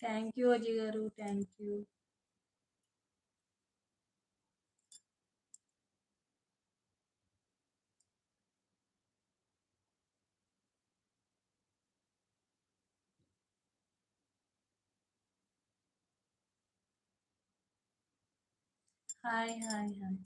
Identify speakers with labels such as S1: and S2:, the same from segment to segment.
S1: Thank you Ajay గారు thank you hi hi hi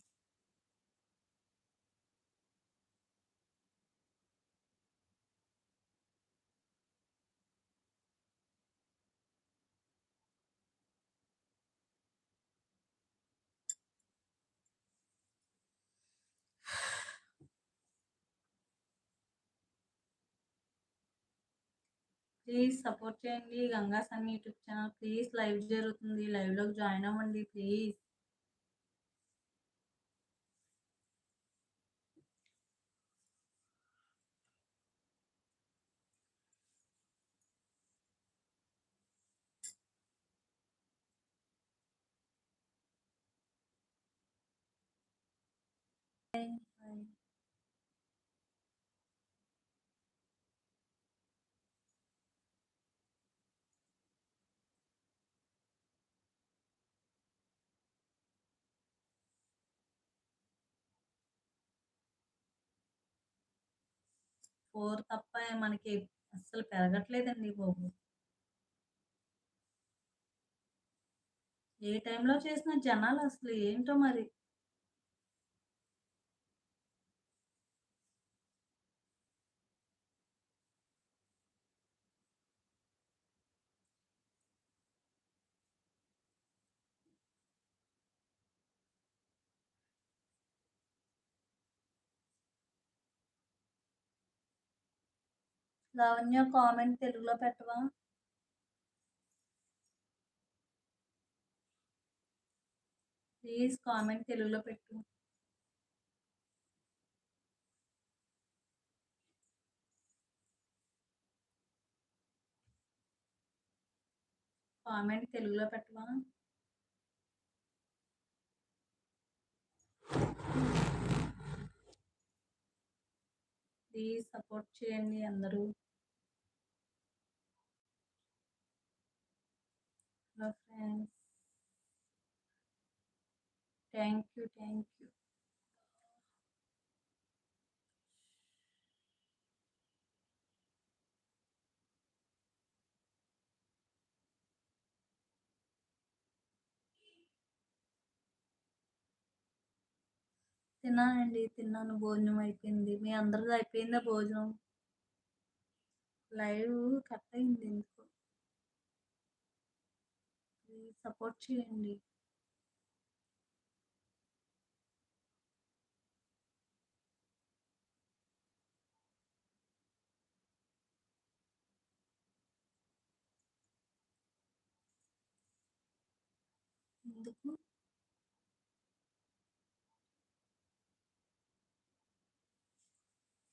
S1: please support చేయండి. Ganga son YouTube channel please live జరుగుతుంది. లైవ్లోకి join అవ్వండి please. Four తప్ప మనకి అస్సలు పెరగట్లేదండి బాబు. ఏ టైంలో చేసిన జనాలు అసలు ఏంటో మరి? లావణ్య కామెంట్ తెలుగులో పెట్టవా? ప్లీజ్ కామెంట్ తెలుగులో పెట్టు. కామెంట్ తెలుగులో పెట్టవా? ప్లీజ్ సపోర్ట్ చేయండి అందరూ. Hello friends thank you thank you తిన్నానండి తిన్నాను. భోజనం అయిపోయింది. మీ అందరిది అయిపోయిందా భోజనం? లైవ్ కట్ అయింది ఎందుకు. ప్లీజ్ సపోర్ట్ చేయండి. ఎందుకు?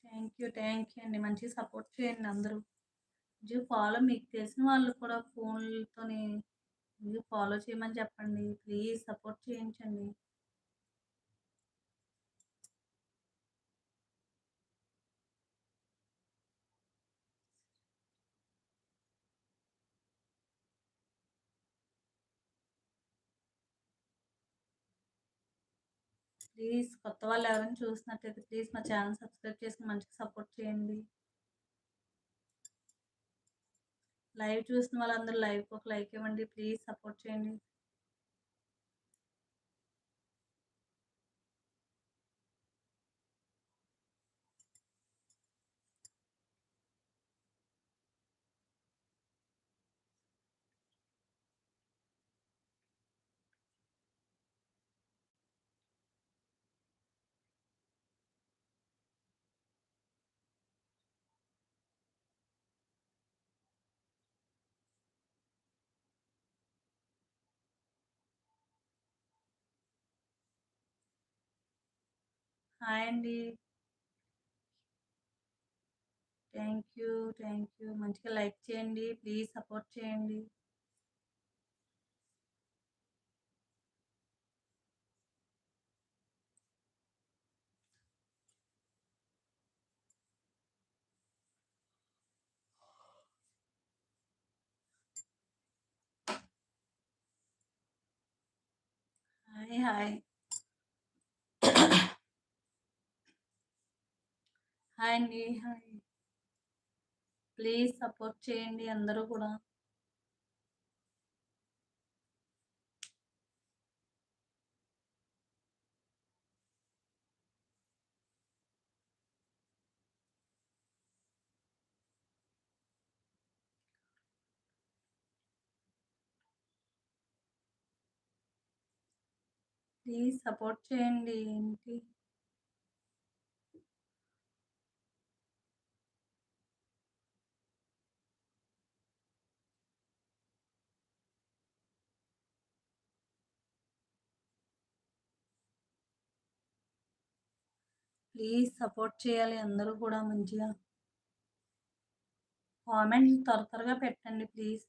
S1: థ్యాంక్ యూ థ్యాంక్ యూ అండి. మంచిగా సపోర్ట్ చేయండి అందరూ. మంచిగా ఫాలో మీకు తెలిసిన వాళ్ళు కూడా ఫోన్లతోని మీరు ఫాలో చేయమని చెప్పండి. ప్లీజ్ సపోర్ట్ చేయించండి. ప్లీజ్ కొత్త వాళ్ళు ఎవరైనా చూసినట్టయితే ప్లీజ్ మా ఛానల్ సబ్స్క్రైబ్ చేసి మంచిగా సపోర్ట్ చేయండి. లైవ్ చూసిన వాళ్ళందరూ లైవ్కి ఒక లైక్ ఇవ్వండి. ప్లీజ్ సపోర్ట్ చేయండి. హాయ్ అండి. Thank you thank you. మంచిగా లైక్ చేయండి ప్లీజ్ సపోర్ట్ చేయండి. Hi hi. హాయ్ అండి హాయ్. ప్లీజ్ సపోర్ట్ చేయండి అందరూ కూడా. ప్లీజ్ సపోర్ట్ చేయండి ఏంటి? ప్లీజ్ సపోర్ట్ చేయాలి అందరూ కూడా మంచిగా. కామెంట్ త్వర త్వరగా పెట్టండి please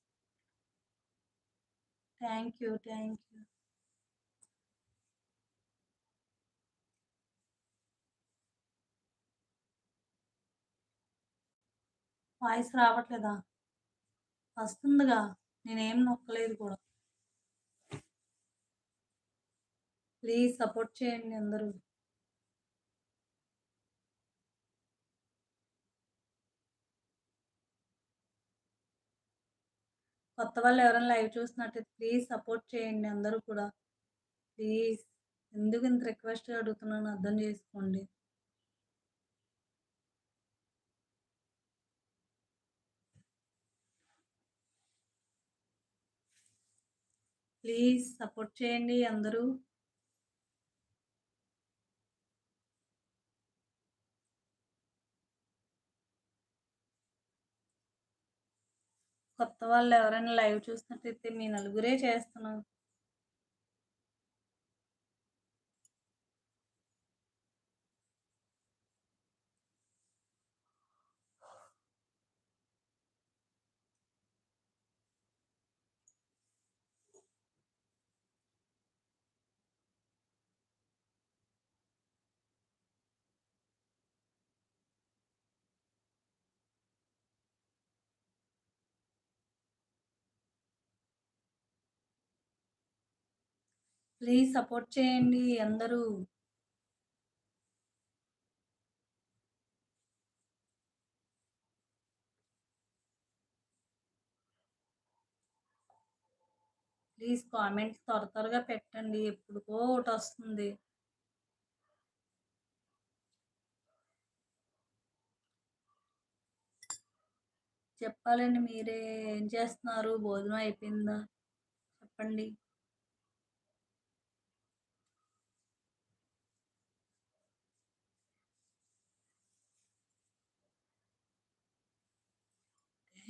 S1: thank you thank you voice రావట్లేదా? వస్తుందిగా నేనేం నొక్కలేదు కూడా. ప్లీజ్ సపోర్ట్ చేయండి అందరూ. కొత్త వాళ్ళు ఎవరైనా లైవ్ చూసినట్టయితే ప్లీజ్ సపోర్ట్ చేయండి అందరూ కూడా. ప్లీజ్. ఎందుకు ఇంత రిక్వెస్ట్ అడుగుతున్నాను అర్థం చేసుకోండి. ప్లీజ్ సపోర్ట్ చేయండి అందరూ. కొత్త వాళ్ళు ఎవరైనా లైవ్ చూసినట్టయితే మీ నలుగురే చేస్తున్నాం. ప్లీజ్ సపోర్ట్ చేయండి అందరూ. ప్లీజ్ కామెంట్ త్వర త్వరగా పెట్టండి ఎప్పుడుకో ఒకటి వస్తుంది. చెప్పాలండి మీరే ఏం చేస్తున్నారు? భోజనం అయిపోయిందా? చెప్పండి.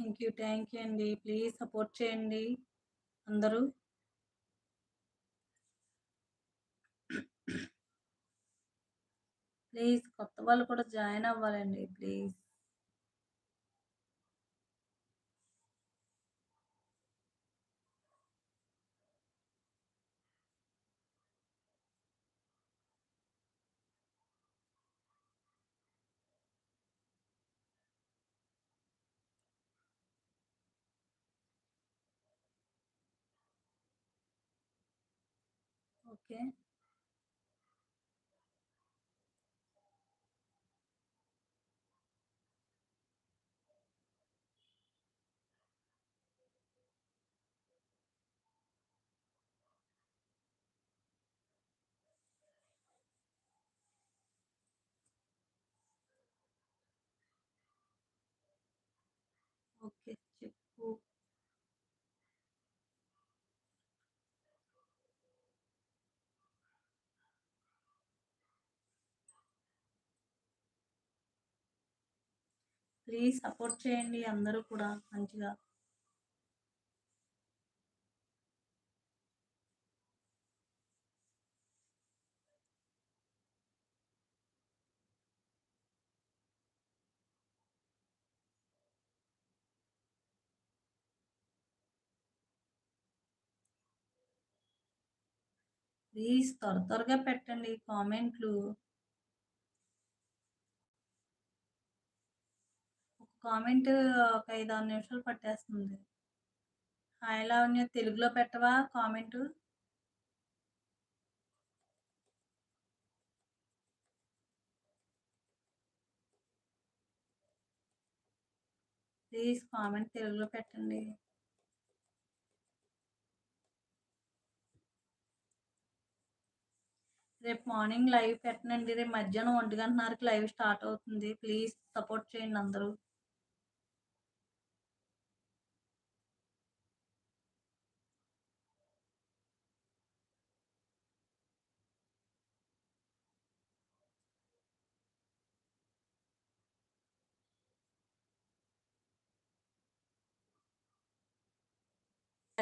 S1: థ్యాంక్ యూ థ్యాంక్ యూ అండి. ప్లీజ్ సపోర్ట్ చేయండి అందరూ. ప్లీజ్ కొత్త వాళ్ళు కూడా జాయిన్ అవ్వాలండి ప్లీజ్. ఓకే ఓకే చెప్పు ప్లీజ్ సపోర్ట్ చేయండి అందరూ కూడా మంచిగా. ప్లీజ్ త్వర త్వరగా పెట్టండి కామెంట్లు. కామెంట్ ఒక ఐదు ఆరు నిమిషాలు పట్టేస్తుంది. ఎలా ఉన్నాయో తెలుగులో పెట్టవా కామెంటు? ప్లీజ్ కామెంట్ తెలుగులో పెట్టండి. రేపు మార్నింగ్ లైవ్ పెట్టనండి. రేపు మధ్యాహ్నం ఒంటి గంటన్నరకు లైవ్ స్టార్ట్ అవుతుంది. ప్లీజ్ సపోర్ట్ చేయండి అందరూ.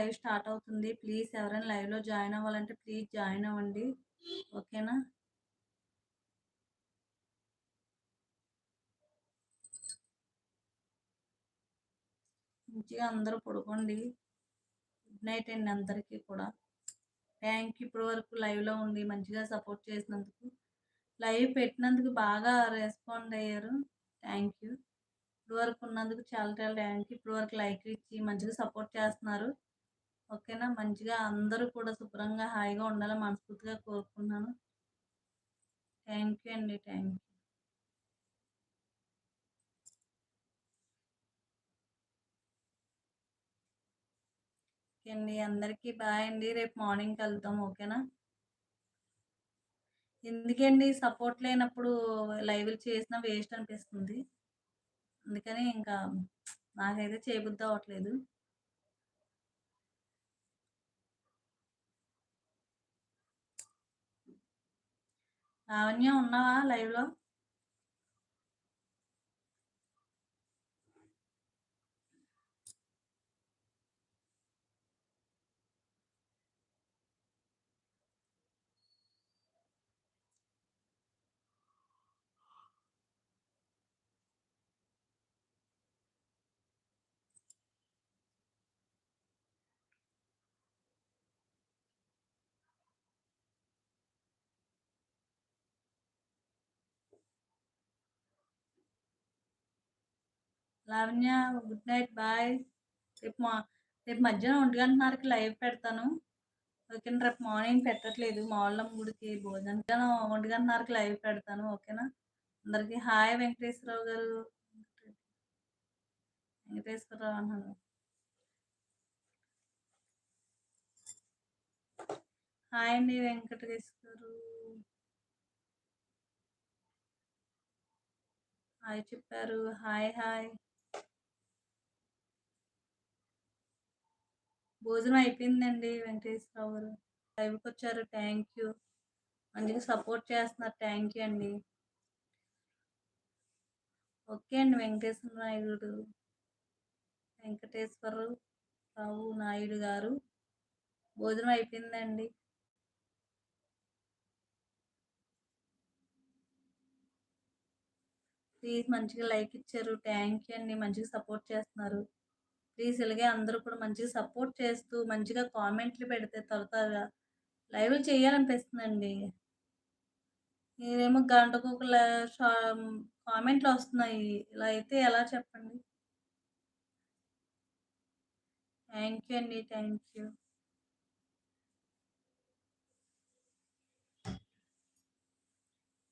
S1: లైవ్ స్టార్ట్ అవుతుంది. ప్లీజ్ ఎవరైనా లైవ్లో జాయిన్ అవ్వాలంటే ప్లీజ్ జాయిన్ అవ్వండి. ఓకేనా? మంచిగా అందరూ పడుకోండి. గుడ్ నైట్ అండి అందరికీ కూడా. థ్యాంక్ యూ ఇప్పటి వరకు లైవ్లో ఉండి మంచిగా సపోర్ట్ చేసినందుకు. లైవ్ పెట్టినందుకు బాగా రెస్పాండ్ అయ్యారు. Thank you. ఇప్పుడు వరకు ఉన్నందుకు చాలా చాలా థ్యాంక్ యూ. ఇప్పుడు వరకు లైక్ ఇచ్చి మంచిగా సపోర్ట్ చేస్తున్నారు. ఓకేనా? మంచిగా అందరూ కూడా శుభ్రంగా హాయిగా ఉండాలని మనస్ఫూర్తిగా కోరుకున్నాను థ్యాంక్ యూ అండి థ్యాంక్ యూ ఓకే అండి అందరికీ బాయ్ అండి. రేపు మార్నింగ్ కలుద్దాం ఓకేనా? ఎందుకండి సపోర్ట్ లేనప్పుడు లైవ్లు చేసినా వేస్ట్ అనిపిస్తుంది. అందుకని ఇంకా నాకైతే చేయబుద్ధి అవ్వట్లేదు. లావణ్య ఉన్నావా లైవ్లో లావణ్య గుడ్ నైట్ బాయ్. రేపు మా రేపు మధ్యాహ్నం ఒంటి గంటన్నరకి లైవ్ పెడతాను. ఓకేనా? రేపు మార్నింగ్ పెట్టట్లేదు. మాళ్ళం గుడికి భోజనం ఒంటి గంటన్నరకి లైవ్ పెడతాను. ఓకేనా? అందరికీ హాయ్ వెంకటేశ్వరరావు గారు. వెంకటేశ్వరరావు అన్నాను హాయ్ అండి వెంకటేశ్వరు హాయ్ చెప్పారు. Hi hi. భోజనం అయిపోయిందండి వెంకటేశ్వరరావు గారు. లైవ్కి వచ్చారు. థ్యాంక్ యూ మంచిగా సపోర్ట్ చేస్తున్నారు. థ్యాంక్ యూ అండి. ఓకే అండి వెంకటేశ్వర నాయుడు వెంకటేశ్వరరావు నాయుడు గారు. భోజనం అయిపోయిందండి. ప్లీజ్ మంచిగా లైక్ ఇచ్చారు. థ్యాంక్ యూ అండి. మంచిగా సపోర్ట్ చేస్తున్నారు. ప్లీజ్ ఇలాగే అందరూ కూడా మంచిగా సపోర్ట్ చేస్తూ మంచిగా కామెంట్లు పెడితే త్వర త్వరగా లైవ్ చేయాలనిపిస్తుందండి. మీరేమో గంటకు ఒక కామెంట్లు వస్తున్నాయి. ఇలా అయితే ఎలా చెప్పండి? థ్యాంక్ యూ అండి థ్యాంక్ యూ.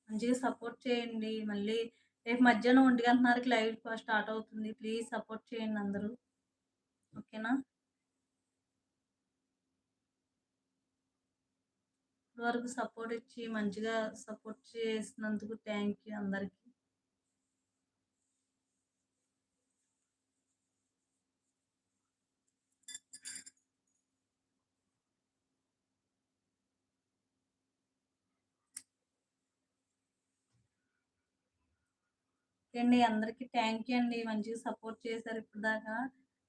S1: మంచిగా సపోర్ట్ చేయండి. మళ్ళీ రేపు మధ్యాహ్నం ఒంటి గంటన్నరకి లైవ్ స్టార్ట్ అవుతుంది. ప్లీజ్ సపోర్ట్ చేయండి అందరూ. ఓకేనా? వరకు సపోర్ట్ ఇచ్చి మంచిగా సపోర్ట్ చేసినందుకు థ్యాంక్ యూ అందరికీ. అండి అందరికీ థ్యాంక్ యూ అండి. మంచిగా సపోర్ట్ చేశారు ఇప్పుడు దాకా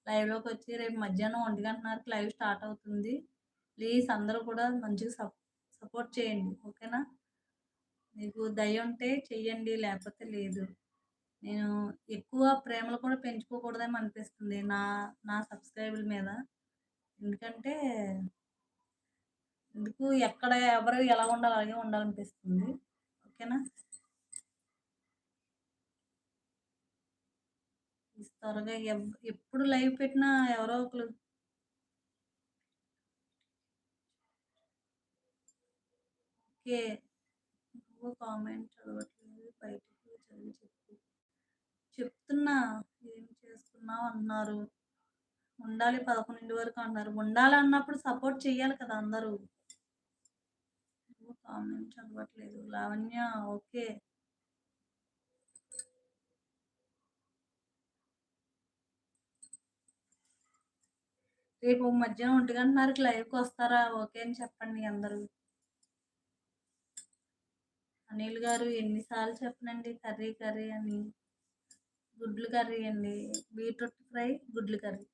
S1: లైవ్లోకి వచ్చి రేపు మధ్యాహ్నం ఒంటి గంటన్నరకి లైవ్ స్టార్ట్ అవుతుంది. ప్లీజ్ అందరూ కూడా మంచిగా సప్ సపోర్ట్ చేయండి ఓకేనా? మీకు దయ ఉంటే చెయ్యండి లేకపోతే లేదు. నేను ఎక్కువ ప్రేమలు కూడా పెంచుకోకూడదని అనిపిస్తుంది నా నా సబ్స్క్రైబుల మీద. ఎందుకంటే ఎందుకు ఎక్కడ ఎవరు ఎలా ఉండాలి అలాగే ఉండాలనిపిస్తుంది. ఓకేనా? త్వరగా ఎప్పుడు లైవ్ పెట్టినా ఎవరో ఒకరు ఓకే. నువ్వు కామెంట్ చదవట్లేదు బయటికి చదివి చెప్పు. చెప్తున్నా ఏం చేస్తున్నావు అన్నారు. ఉండాలి పదకొండింటి వరకు అన్నారు. ఉండాలి అన్నప్పుడు సపోర్ట్ చేయాలి కదా అందరూ. కామెంట్ చదవట్లేదు. లావణ్య ఓకే. రేపు మధ్యాహ్నం ఒంటి గంటన్నరకి లైవ్కి వస్తారా? ఓకే అని చెప్పండి అందరూ. అనిల్ గారు ఎన్నిసార్లు చెప్పనండి కర్రీ కర్రీ అని. గుడ్లు కర్రీ అండి. బీట్రూట్ ఫ్రై గుడ్లు కర్రీ.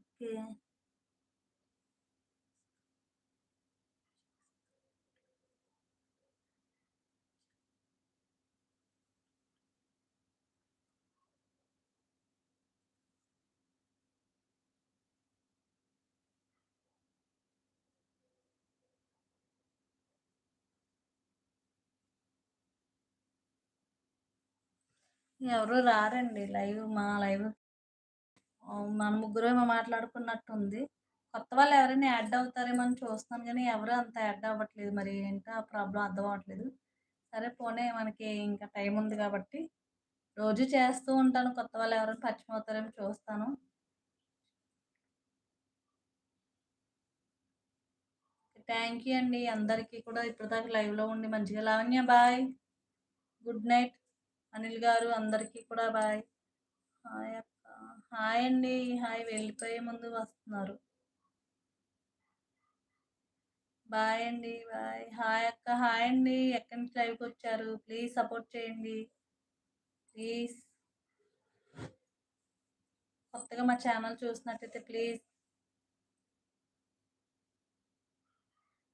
S1: ఓకే. ఎవరు రారండి లైవ్ మా లైవ్. మన ముగ్గురు మాట్లాడుకున్నట్టుంది. కొత్త వాళ్ళు ఎవరైనా యాడ్ అవుతారేమో అని చూస్తున్నాను కానీ ఎవరు అంత యాడ్ అవ్వట్లేదు. మరి ఏంటో ఆ ప్రాబ్లం అర్థం అవ్వట్లేదు. సరే పోనే మనకి ఇంకా టైం ఉంది కాబట్టి రోజు చేస్తూ ఉంటాను. కొత్త వాళ్ళు ఎవరైనా పరిచయం అవుతారేమో చూస్తాను. థ్యాంక్ యూ అండి అందరికీ కూడా. ఇప్పటిదాకా లైవ్లో ఉండి మంచిగా Lavanya bye. Good night. Anil గారు అందరికీ కూడా బాయ్. హాయ్ అక్క. హాయ్ అండి. హాయ్. వెళ్ళిపోయే ముందు వస్తున్నారు. బాయ్ అండి. బాయ్. హాయ్ అక్క. హాయ్ అండి. ఎక్కడి నుంచి లైవ్కి వచ్చారు? ప్లీజ్ సపోర్ట్ చేయండి. ప్లీజ్. కొత్తగా మా ఛానల్ చూసినట్టయితే ప్లీజ్.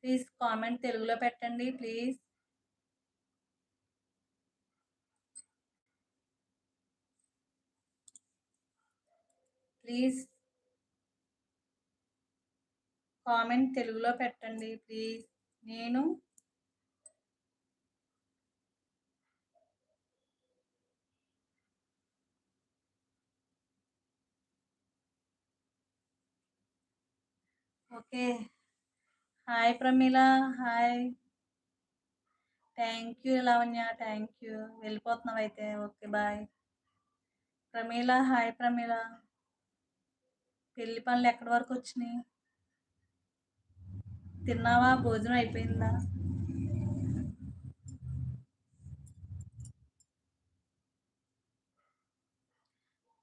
S1: ప్లీజ్ కామెంట్ తెలుగులో పెట్టండి. ప్లీజ్. ప్లీజ్ కామెంట్ తెలుగులో పెట్టండి ప్లీజ్. నేను okay. Hi Pramila hi. Thank you Lavanya thank you. వెళ్ళిపోతున్నావు అయితే okay bye. Pramila hi Pramila. పెళ్ళి పనులు ఎక్కడి వరకు వచ్చినాయి? తిన్నావా? భోజనం అయిపోయిందా?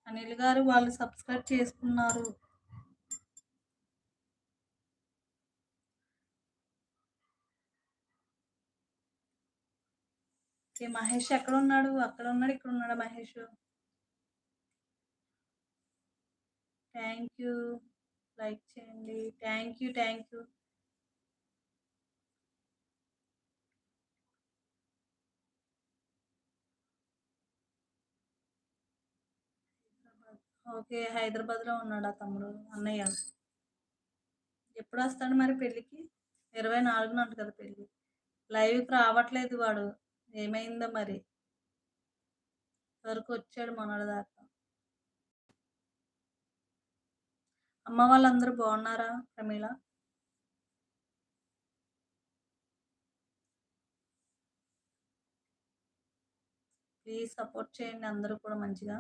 S1: అనిల్ గారు వాళ్ళు సబ్స్క్రైబ్ చేసుకున్నారు. మహేష్ ఎక్కడ ఉన్నాడు అక్కడ ఉన్నాడు ఇక్కడ ఉన్నాడు మహేష్? థ్యాంక్ యూ లైక్ చేయండి. Thank you thank you okay హైదరాబాద్లో ఉన్నాడా తమ్ముడు? అన్నయ్య? ఎప్పుడు వస్తాడు మరి పెళ్ళికి? ఇరవై నాలుగున అంట కదా పెళ్ళి. లైవ్కి రావట్లేదు వాడు. ఏమైందో మరి? వరకు వచ్చాడు మొన్నటి దాకా. అమ్మ వాళ్ళందరూ బాగున్నారా ప్రమీల? ప్లీజ్ సపోర్ట్ చేయండి అందరూ కూడా మంచిగా.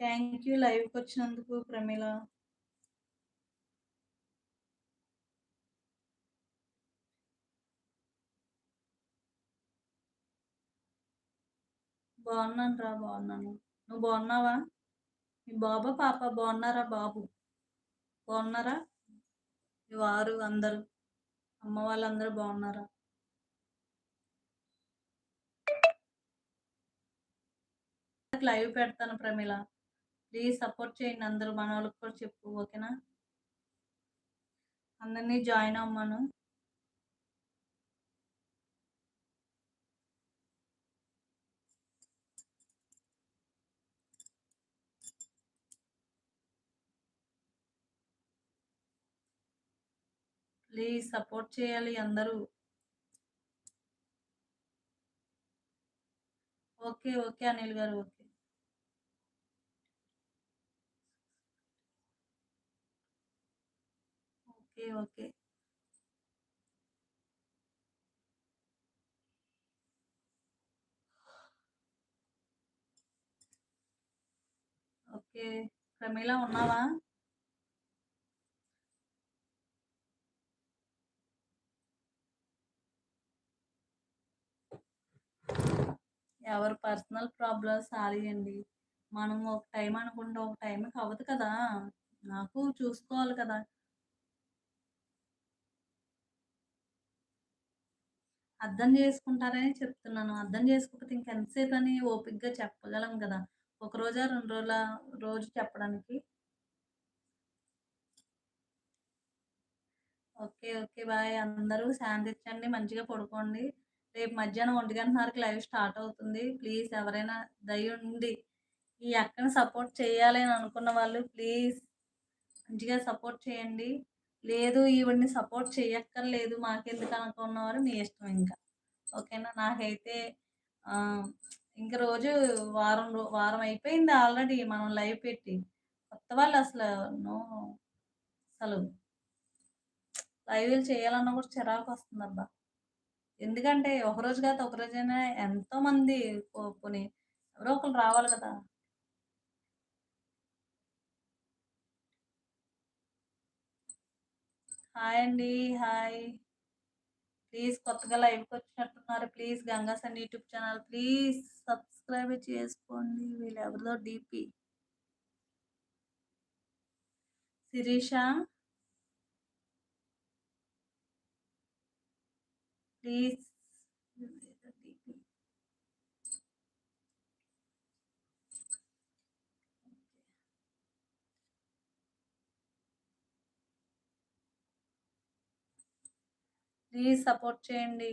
S1: థ్యాంక్ యూ లైవ్కి వచ్చినందుకు ప్రమీల. బాగున్నాను రా బాగున్నాను. నువ్వు బాగున్నావా? మీ బాబా పాప బాగున్నారా బాబు? బాగున్నారా? మీ వారు అందరూ? అమ్మ వాళ్ళందరూ బాగున్నారా? లైవ్ పెడతాను ప్రమిళ ప్లీజ్ సపోర్ట్ చేయండి అందరూ మన వాళ్ళకి కూడా చెప్పు ఓకేనా? అందరినీ జాయిన్ అవ్వమను. ప్లీజ్ సపోర్ట్ చేయాలి అందరూ. ఓకే ఓకే అనిల్ గారు okay. Okay okay. Okay Pramila ఉన్నావా? ఎవరి పర్సనల్ ప్రాబ్లమ్స్ సారీయండి మనం ఒక టైం అనుకుంటే ఒక టైంకి అవ్వదు కదా. నాకు చూసుకోవాలి కదా. అర్థం చేసుకుంటారని చెప్తున్నాను. అర్థం చేసుకోకపోతే ఇంకెంతసేపు అని ఓపిక్గా చెప్పగలం కదా. ఒక రోజా రెండు రోజుల రోజు చెప్పడానికి? Okay okay. బాయ్. అందరూ శాంతించండి. మంచిగా పడుకోండి. రేపు మధ్యాహ్నం ఒంటి గంటన్నరకు లైవ్ స్టార్ట్ అవుతుంది. ప్లీజ్ ఎవరైనా దయ ఉండి ఈ అక్కని సపోర్ట్ చేయాలి అని అనుకున్న వాళ్ళు ప్లీజ్ మంచిగా సపోర్ట్ చేయండి. లేదు ఈవిడ్ని సపోర్ట్ చేయక్కర్లేదు. మాకెందుకు అనుకున్నవారు మీ ఇష్టం ఇంకా. ఓకేనా? నాకైతే ఇంక రోజు వారం వారం అయిపోయింది ఆల్రెడీ మనం లైవ్ పెట్టి. కొత్త వాళ్ళు అసలు నో అసలు. లైవ్లు చేయాలన్నా కూడా చిరాకు వస్తుంది అబ్బా ఎందుకంటే ఒక రోజు కాదు ఒక రోజైనా ఎంతోమంది పోనీ ఎవరో ఒకరు రావాలి కదా. హాయ్ అండి హాయ్. ప్లీజ్ కొత్తగా లైవ్కి వచ్చినట్టున్నారు. Please Ganga son YouTube channel please subscribe చేసుకోండి. వీళ్ళు ఎవరిదో DP. Sirisha please please support చేయండి.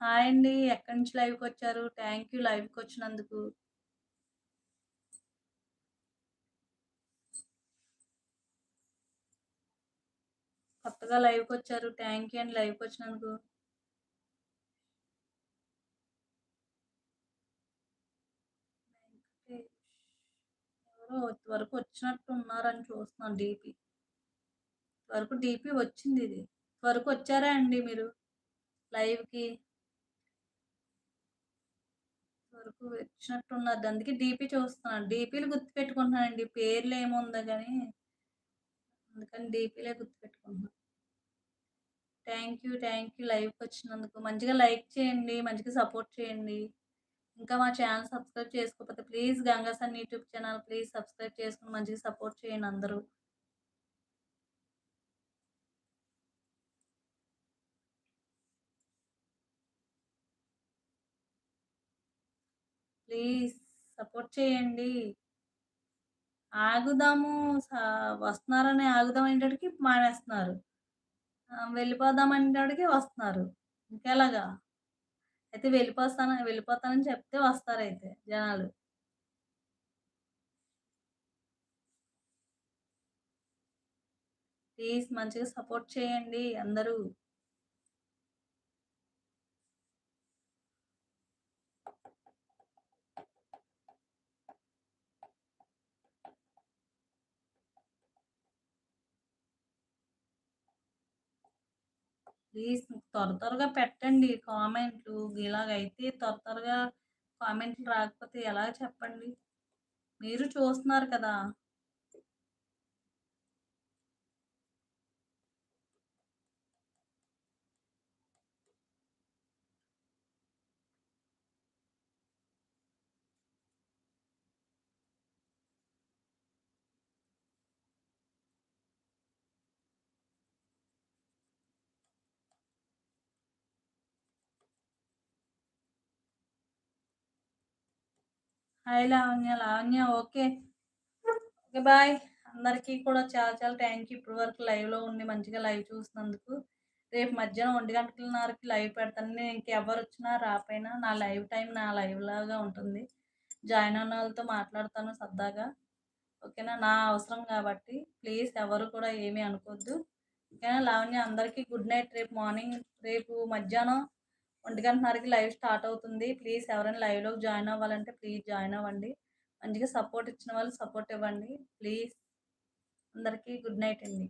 S1: హాయ్ అండి ఎక్కడి నుంచి లైవ్కి వచ్చారు? థ్యాంక్ యూ లైవ్కి వచ్చినందుకు. కొత్తగా లైవ్కి వచ్చారు. థ్యాంక్ యూ అండి లైవ్కి వచ్చినందుకు. ఎవరో వరకు వచ్చినట్టు ఉన్నారని చూస్తున్నాను డీపీ. వరకు డీపీ వచ్చింది ఇది. వరకు వచ్చారా అండి మీరు లైవ్కి? వరకు వచ్చినట్టు ఉన్నారు. అందుకే డీపీ చూస్తున్నాను. డీపీలు గుర్తుపెట్టుకుంటున్నానండి. పేర్లు ఏముందో కానీ అందుకని డీపీలే గుర్తుపెట్టుకుంటున్నాను థ్యాంక్ యూ థ్యాంక్ యూ లైవ్కి వచ్చినందుకు. మంచిగా లైక్ చేయండి మంచిగా సపోర్ట్ చేయండి. ఇంకా మా ఛానల్ సబ్స్క్రైబ్ చేసుకోకపోతే please Ganga son YouTube channel please subscribe చేసుకుని మంచిగా సపోర్ట్ చేయండి అందరూ. ప్లీజ్ సపోర్ట్ చేయండి. ఆగుదాము వస్తున్నారని ఆగుదాం అనేటికి మానేస్తున్నారు. వెళ్ళిపోదాం అనేటికి వస్తున్నారు. ఇంకెలాగా? అయితే వెళ్ళిపోతాను వెళ్ళిపోతానని చెప్తే వస్తారైతే జనాలు. ప్లీజ్ మంచిగా సపోర్ట్ చేయండి అందరూ. ప్లీజ్ త్వర త్వరగా పెట్టండి కామెంట్లు. ఇలాగైతే త్వర త్వరగా కామెంట్లు రాకపోతే ఎలా చెప్పండి? మీరు చూస్తున్నారు కదా. Hi Lavanya Lavanya okay. Okay bye. అందరికీ కూడా చాలా చాలా థ్యాంక్ యూ. ఇప్పటి వరకు లైవ్లో ఉండి మంచిగా లైవ్ చూసినందుకు. రేపు మధ్యాహ్నం ఒంటి గంటలన్నరకి లైవ్ పెడతాను. నేను ఇంకెవరు వచ్చినా రాపోయినా నా లైవ్ టైం నా లైవ్ లాగా ఉంటుంది. జాయిన్ అయిన వాళ్ళతో మాట్లాడతాను సరదాగా. ఓకేనా? నా అవసరం కాబట్టి ప్లీజ్ ఎవరు కూడా ఏమీ అనుకోవద్దు ఓకేనా? లావణ్య అందరికీ గుడ్ నైట్. రేపు మార్నింగ్ రేపు మధ్యాహ్నం ఒంటి గంటన్నరకి లైవ్ స్టార్ట్ అవుతుంది. ప్లీజ్ ఎవరైనా లైవ్లోకి జాయిన్ అవ్వాలంటే ప్లీజ్ జాయిన్ అవ్వండి. మంచిగా సపోర్ట్ ఇచ్చిన వాళ్ళు సపోర్ట్ ఇవ్వండి. ప్లీజ్ అందరికీ గుడ్ నైట్ అండి.